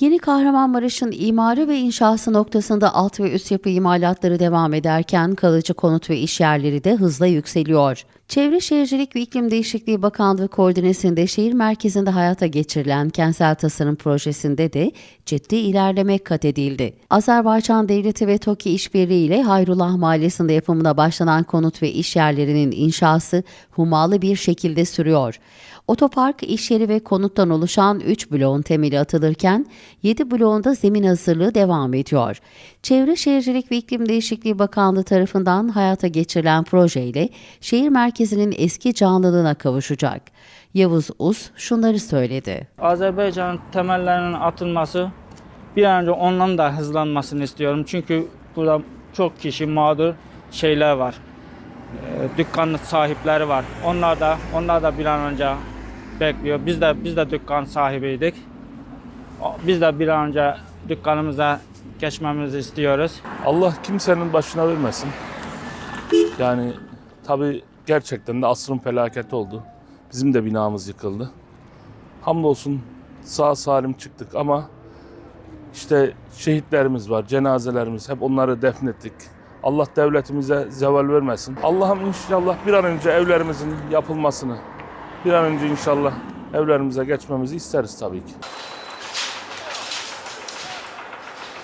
Yeni Kahramanmaraş'ın imarı ve inşası noktasında alt ve üst yapı imalatları devam ederken kalıcı konut ve iş yerleri de hızla yükseliyor. Çevre Şehircilik ve İklim Değişikliği Bakanlığı koordinesinde şehir merkezinde hayata geçirilen kentsel tasarım projesinde de ciddi ilerleme kat edildi. Azerbaycan Devleti ve TOKİ işbirliği ile Hayrullah Mahallesi'nde yapımına başlanan konut ve iş yerlerinin inşası humalı bir şekilde sürüyor. Otopark, iş yeri ve konuttan oluşan 3 bloğun temeli atılırken 7 bloğunda zemin hazırlığı devam ediyor. Çevre Şehircilik ve İklim Değişikliği Bakanlığı tarafından hayata geçirilen projeyle şehir merkezinin eski canlılığına kavuşacak. Yavuz Uz şunları söyledi. Azerbaycanın temellerinin atılması bir an önce ondan da hızlanmasını istiyorum. Çünkü burada çok kişi mağdur şeyler var. Ee, dükkan sahipleri var. Onlar da onlar da bir an önce bekliyor. Biz de biz de dükkan sahibiydik. Biz de bir an önce dükkanımıza geçmemizi istiyoruz. Allah kimsenin başına vermesin. Yani tabii gerçekten de asrın felaketi oldu. Bizim de binamız yıkıldı. Hamdolsun sağ salim çıktık ama işte şehitlerimiz var, cenazelerimiz hep onları defnettik. Allah devletimize zeval vermesin. Allah'ım inşallah bir an önce evlerimizin yapılmasını, bir an önce inşallah evlerimize geçmemizi isteriz tabii ki.